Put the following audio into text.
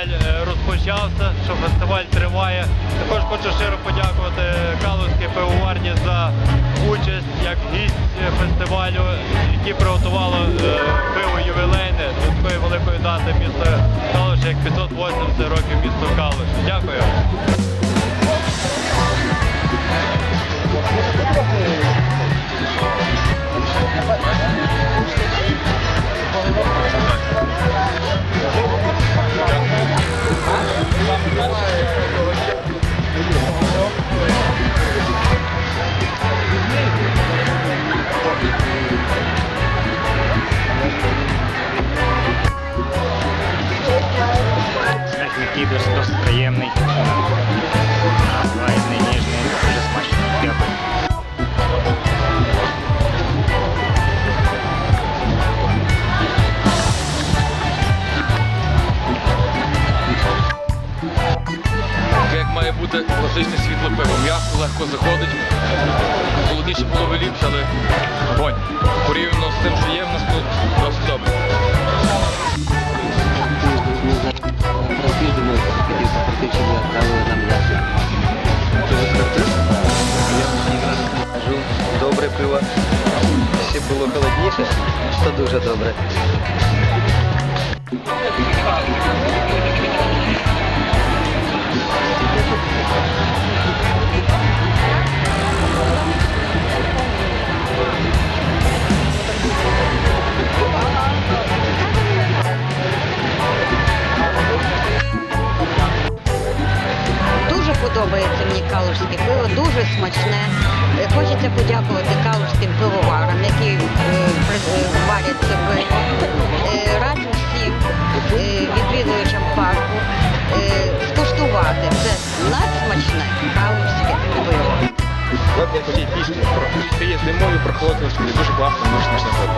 фестиваль е, розпочався, що фестиваль триває. Також хочу щиро подякувати Калузькій пивоварні за участь як гість фестивалю, які приготувало е, пиво ювілейне до такої великої дати міста Калуш, як 580 років місто Калуш. Дякую. М'який, досить, досить приємний. Лагідний, ніжний, дуже смачно. Як має бути класичне світло пиво. М'ясо легко заходить. Холодніше було б ліпше, але вонь. Порівняно з тим, що є, в нас тут досить добре. Пиво. Ще було холодніше, що дуже добре. Калужське пиво, дуже смачне. Е, Хочеться подякувати калужським пивоварам, які е, е, варять це пиво. Раджу всім відвідувачам парку скуштувати це надсмачне калужське пиво. У тій пісні, про- зимою, прохолодно, дуже класно, дуже пиво.